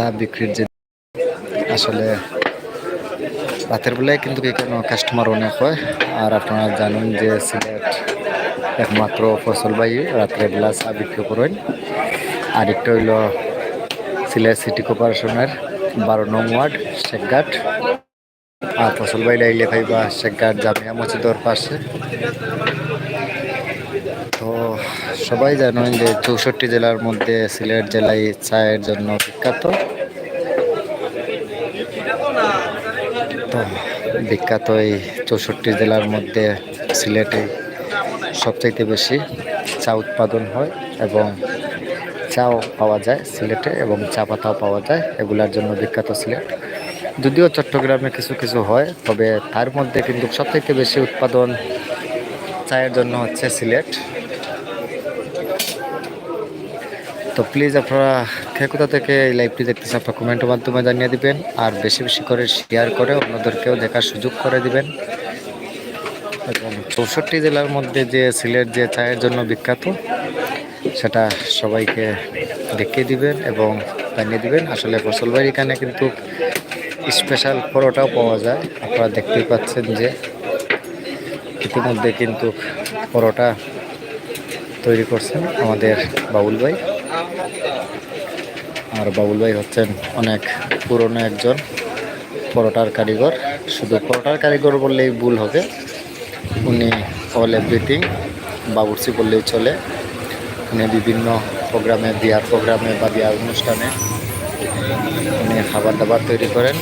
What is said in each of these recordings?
চা বিক্রির যে আসলে রাতের বেলায় কিন্তু এখানে কাস্টমার অনেক হয়। আর আপনারা জানেন যে সিলেট একমাত্র ফসল বাই রাত্রের বেলা চা বিক্রি করেন। আরেকটা হইল সিলেট সিটি কর্পোরেশনের বারো নং ওয়ার্ড, শেখঘাট। আর ফসল বাই লাইলে ভাইবা শেখঘাট জামিয়া মসজিদের পাশে। সবাই জানেন যে চৌষট্টি জেলার মধ্যে সিলেট জেলায় চায়ের জন্য বিখ্যাত। তো বিখ্যাত এই চৌষট্টি জেলার মধ্যে সিলেটে সবচাইতে বেশি চা উৎপাদন হয় এবং চাও পাওয়া যায় সিলেটে এবং চা পাতাও পাওয়া যায়, এগুলার জন্য বিখ্যাত সিলেট। যদিও চট্টগ্রামে কিছু কিছু হয়, তবে তার মধ্যে কিন্তু সবথেকে বেশি উৎপাদন চায়ের জন্য হচ্ছে সিলেট। তো প্লিজ আপনারা কে থেকে এই লাইভটি দেখতেছেন আপনার কমেন্টের মাধ্যমে জানিয়ে দিবেন, আর বেশি বেশি করে শেয়ার করে অন্যদেরকেও দেখার সুযোগ করে দিবেন। এবং চৌষট্টি জেলার মধ্যে যে সিলেট যে চায়ের জন্য বিখ্যাত, সেটা সবাইকে দেখিয়ে দিবেন এবং জানিয়ে দিবেন। আসলে ফসলবাড়ি এখানে কিন্তু স্পেশাল পরোটাও পাওয়া যায়। আপনারা দেখতেই পাচ্ছেন যে ইতিমধ্যে কিন্তু পরোটা তৈরি করছেন আমাদের বাবুল ভাই। আর বাবুল ভাই হচ্ছেন অনেক পুরনো একজন পরোটার কারিগর। শুধু পরোটার কারিগর বললেই ভুল হবে। উনি অল এভরিথিং বাবুর্চি বললেই চলে। উনি বিভিন্ন প্রোগ্রামে, বিয়ার প্রোগ্রামে বা বিয়ার অনুষ্ঠানে উনি খাবার দাবার তৈরি করেন।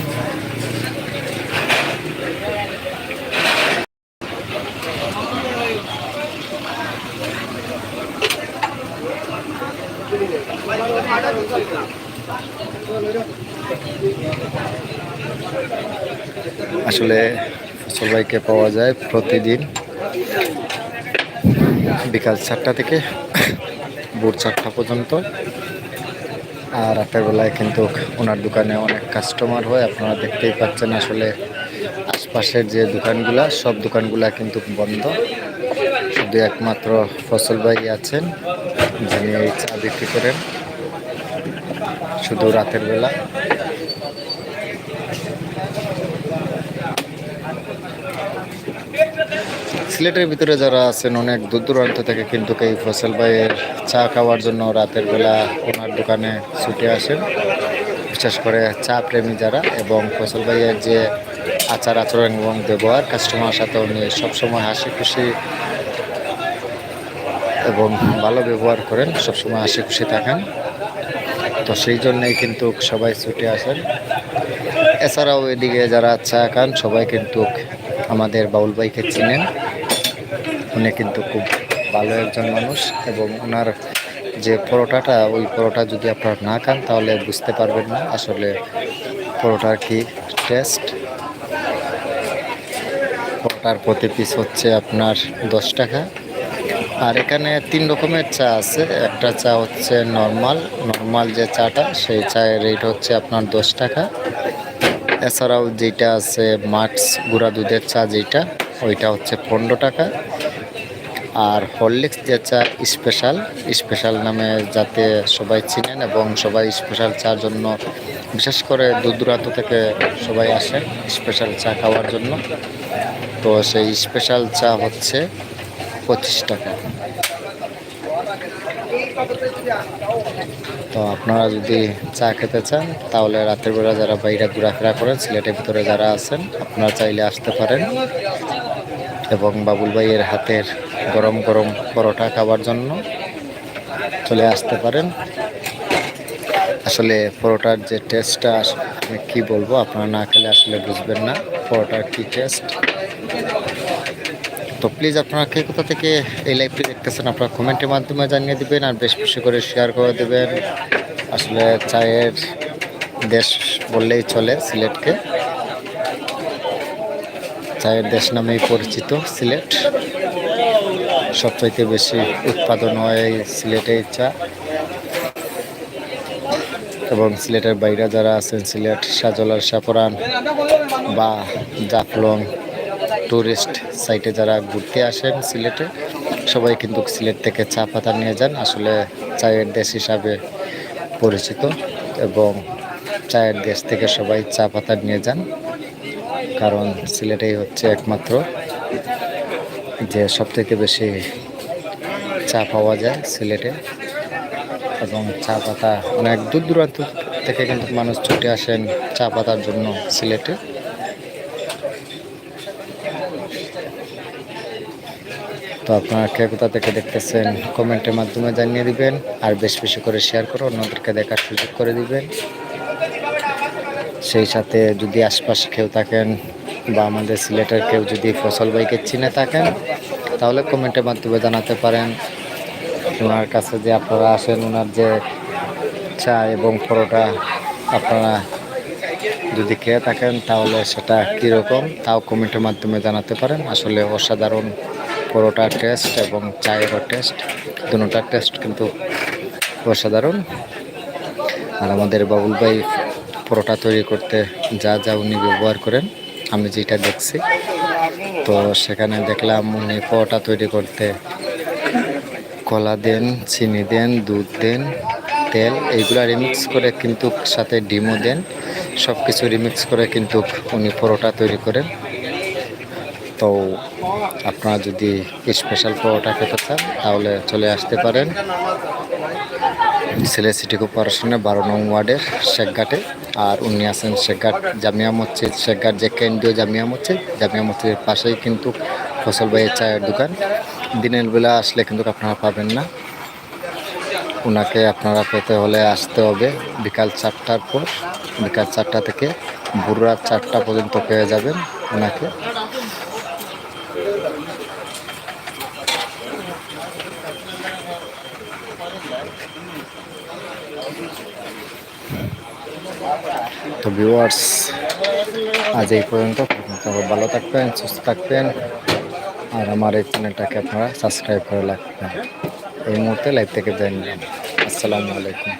আসলে সবাইকে পাওয়া যায় প্রতিদিন বিকাল চারটা থেকে ভোর চারটা পর্যন্ত। আর রাতের বেলায় কিন্তু ওনার দোকানে অনেক কাস্টমার হয়, আপনারা দেখতেই পাচ্ছেন আসলে আশপাশের যে দোকানগুলা, সব দোকানগুলা কিন্তু বন্ধ। শুধু একমাত্র ফসল ভাই আছেন, যিনি চা বিক্রি করেন। শুধু রাতের বেলা। সিলেটের ভিতরে যারা আছেন, অনেক দূর দূরান্ত থেকে কিন্তু এই ফসল ভাইয়ের চা খাওয়ার জন্য রাতের বেলা ওনার দোকানে ছুটে আসেন। বিশেষ করে চা প্রেমী যারা এবং ফসল ভাইয়ের যে আচার আচরণ এবং ব্যবহার কাস্টমার সাথে উনি সবসময় হাসি খুশি এবং ভালো ব্যবহার করেন, সবসময় হাসি খুশি থাকেন। তো সেই জন্যই কিন্তু সবাই ছুটে আসেন। এছাড়াও এদিকে যারা চা খান, সবাই কিন্তু আমাদের বাউল ভাইকে চিনেন। উনি কিন্তু খুব ভালো একজন মানুষ এবং ওনার যে পরোটাটা, ওই পরোটা যদি আপনারা না খান তাহলে বুঝতে পারবেন না। আসলে পরোটার কি টেস্ট পরোটার প্রতি পিস হচ্ছে আপনার দশ টাকা। আর এখানে তিন রকমের চা আছে। একটা চা হচ্ছে নর্মাল নর্মাল যে চাটা, সেই চায়ের রেট হচ্ছে আপনার দশ টাকা। এছাড়াও যেটা আছে মার্কস গুঁড়া দুধের চা যেটা ওইটা হচ্ছে পনেরো টাকা। আর হরলিক্স যে চা স্পেশাল স্পেশাল নামে যাতে সবাই চিনেন এবং সবাই স্পেশাল চার জন্য, বিশেষ করে দূর দূরান্ত থেকে সবাই আসেন স্পেশাল চা খাওয়ার জন্য। তো সেই স্পেশাল চা হচ্ছে পঁচিশ টাকা। তো আপনারা যদি চা খেতে চান, তাহলে রাতের বেলা যারা বাইরে ঘোরাফেরা করেন, সিলেটের ভিতরে যারা আছেন, আপনারা চাইলে আসতে পারেন। এবং বাবুল ভাইয়ের হাতের গরম গরম পরোটা খাওয়ার জন্য চলে আসতে পারেন। আসলে পরোটার যে টেস্টটা আমি কী বলব, আপনারা না খেলে আসলে বুঝবেন না পরোটার কী টেস্ট তো প্লিজ আপনারা কে কোথা থেকে এই লাইভটি দেখতেছেন, আপনারা কমেন্টের মাধ্যমে জানিয়ে দেবেন আর বেশ বেশি করে শেয়ার করে দেবেন। আসলে চায়ের দেশ বললেই চলে সিলেটকে। চায়ের দেশ নামেই পরিচিত সিলেট। সবচাইতে বেশি উৎপাদন হয় এই সিলেটের চা। এবং সিলেটের বাইরে যারা আছেন, সিলেট সাজলার সাপরান বা জাফলং টুরিস্ট সাইটে যারা ঘুরতে আসেন সিলেটে, সবাই কিন্তু সিলেট থেকে চা পাতা নিয়ে যান। আসলে চায়ের দেশ হিসাবে পরিচিত এবং চায়ের দেশ থেকে সবাই চা পাতা নিয়ে যান। কারণ সিলেটেই হচ্ছে একমাত্র যে সব থেকে বেশি চা পাওয়া যায় সিলেটে। এবং চা পাতা অনেক দূর দূরান্ত থেকে কিন্তু মানুষ ছুটে আসেন চা পাতার জন্য সিলেটে। তো আপনারা কে কোথা থেকে দেখতেছেন কমেন্টের মাধ্যমে জানিয়ে দিবেন, আর বেশি বেশি করে শেয়ার করে অন্যদেরকে দেখার সুযোগ করে দিবেন। সেই সাথে যদি আশপাশে কেউ থাকেন বা আমাদের সিলেটের কেউ যদি ফসল বাইকে চিনে থাকেন, তাহলে কমেন্টের মাধ্যমে জানাতে পারেন। ওনার কাছে যে আপনারা আসেন, ওনার যে চা এবং পরোটা আপনারা যদি খেয়ে থাকেন, তাহলে সেটা কীরকম, তাও কমেন্টের মাধ্যমে জানাতে পারেন। আসলে অসাধারণ পরোটার টেস্ট এবং চায়েরও টেস্ট দুটার টেস্ট কিন্তু অসাধারণ। আর আমাদের বাবুল ভাই পরোটা তৈরি করতে যা যা উনি ব্যবহার করেন, আমি যেটা দেখছি। তো সেখানে দেখলাম উনি পরোটা তৈরি করতে কলা দেন, চিনি দেন, দুধ দেন, তেল, এইগুলো রিমিক্স করে কিন্তু সাথে ডিমও দেন। সব কিছু রিমিক্স করে কিন্তু উনি পরোটা তৈরি করেন। তো আপনারা যদি স্পেশাল পরোটা খেতে চান, তাহলে চলে আসতে পারেন। সিলেট সিটি কর্পোরেশনের বারো নং ওয়ার্ডের শেখঘাটে। আর উনি আছেন শেখঘাট জামিয়া মসজিদ। শেখঘাট যে কেন্দ্রীয় জামিয়া মসজিদ, জামিয়া মসজিদের পাশেই কিন্তু ফসল ভাইয়ের চায়ের দোকান। দিনের বেলা আসলে কিন্তু আপনারা পাবেন না। ওনাকে আপনারা পেতে হলে আসতে হবে বিকাল চারটার পর। বিকাল চারটা থেকে ভোর রাত চারটা পর্যন্ত পেয়ে যাবেন ওনাকে তো ভিউয়ার্স আজ এই পর্যন্ত। ভালো থাকবেন, সুস্থ থাকবেন। আর আমার এই চ্যানেলটাকে আপনারা সাবস্ক্রাইব করে রাখবেন। এই মুহূর্তে লাইভ থেকে জানবেন আসসালামু আলাইকুম।